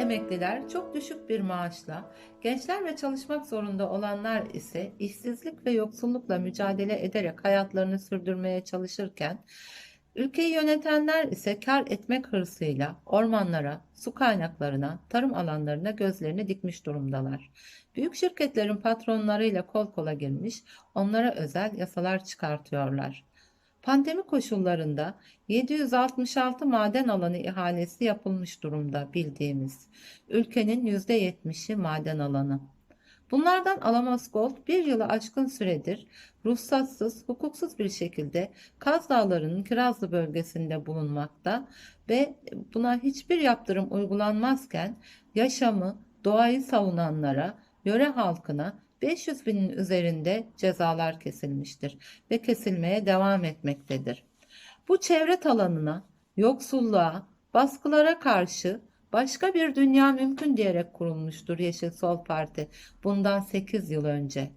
emekliler çok düşük bir maaşla, gençler ve çalışmak zorunda olanlar ise işsizlik ve yoksullukla mücadele ederek hayatlarını sürdürmeye çalışırken, ülkeyi yönetenler ise kar etmek hırsıyla ormanlara, su kaynaklarına, tarım alanlarına gözlerini dikmiş durumdalar. Büyük şirketlerin patronlarıyla kol kola girmiş, onlara özel yasalar çıkartıyorlar. Pandemi koşullarında 766 maden alanı ihalesi yapılmış durumda bildiğimiz. Ülkenin %70'i maden alanı. Bunlardan Alamos Gold bir yılı aşkın süredir ruhsatsız, hukuksuz bir şekilde Kaz Dağları'nın Kirazlı bölgesinde bulunmakta ve buna hiçbir yaptırım uygulanmazken yaşamı, doğayı savunanlara, yöre halkına 500 binin üzerinde cezalar kesilmiştir ve kesilmeye devam etmektedir. Bu çevre alanına, yoksulluğa, baskılara karşı başka bir dünya mümkün diyerek kurulmuştur Yeşil Sol Parti bundan 8 yıl önce.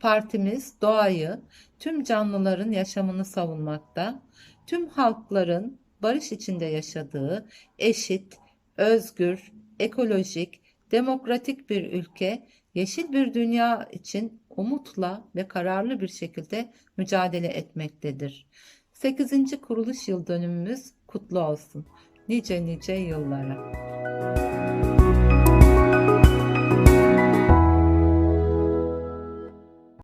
Partimiz doğayı, tüm canlıların yaşamını savunmakta, tüm halkların barış içinde yaşadığı eşit, özgür, ekolojik, demokratik bir ülke, yeşil bir dünya için umutla ve kararlı bir şekilde mücadele etmektedir. 8. kuruluş yıl dönümümüz kutlu olsun. Nice nice yıllara.